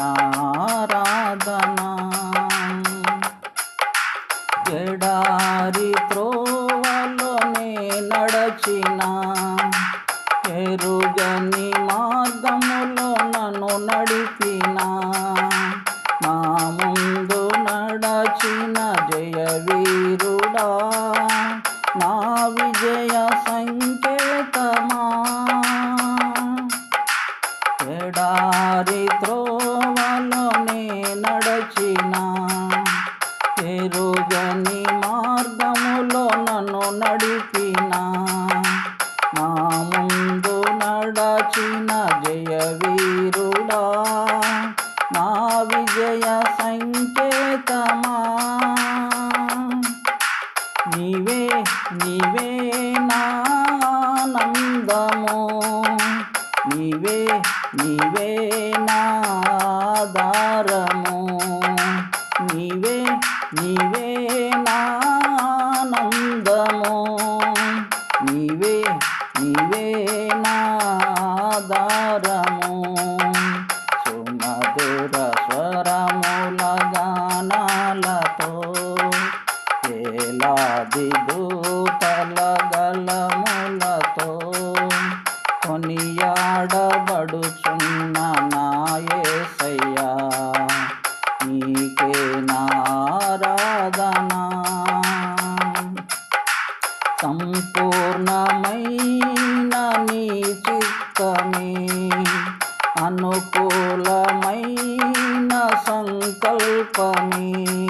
నీకే ఎడారి త్రోవలోనే నడచిన. ఎరుగని మార్గములో నన్ను నడిపిన. నా ముందు నడచిన జయ వీరుడా నడచిన వేలాది దూతల గలములతో కొనియాడబడుచున్న నాయసయ్యా. నీకే నారాధనా. సంపూర్ణమైన నీ చిత్తమే. అనుకూలమైన సంకల్పమే.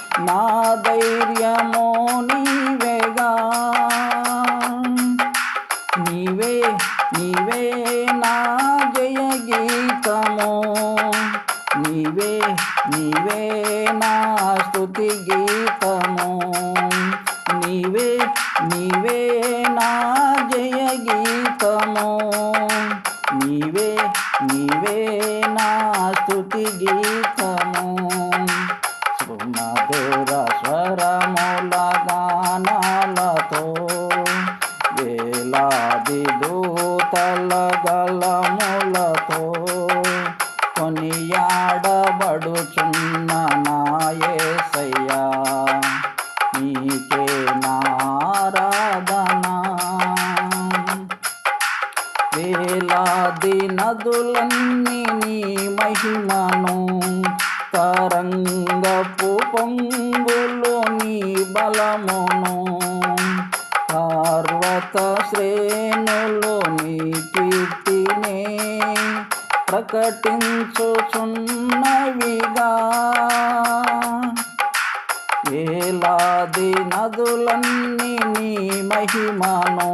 నా ధైర్యము నీవేగా గానాలతో వేలాది దూతల గలములతో కొనియాడబడుచున్న నాయసయ్యా నీకే నారాధనా వేలాది నదులన్నీ నీ మహిమను పర్వత శ్రేణులు నీ ప్రకటించుచున్నవిగా. ఏలాది నదులన్నీ నీ మహిమను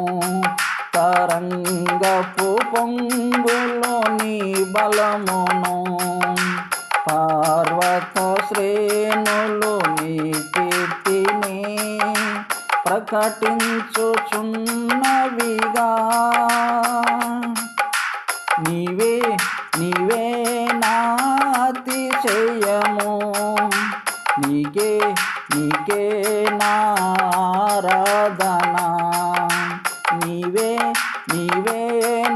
తరంగపు పొంగులో నీ బలమును ప్రకటించుచున్నవిగా నీవే నీవే నాతిశయము నీకే నీకే నారాధన నీవే నీవే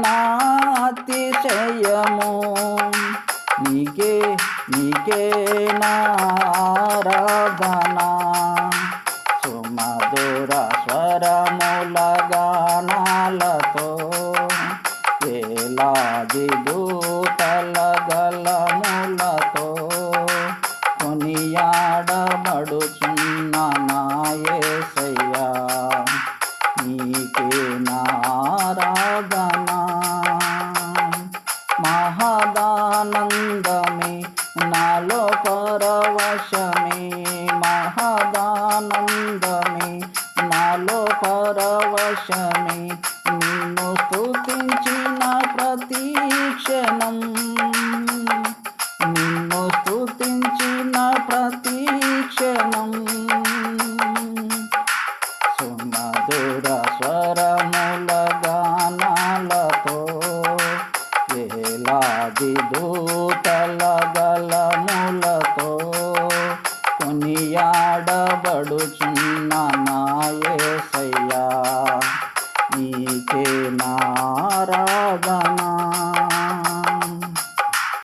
నాతిశయము నీకే నీకే నారాధన వేలాది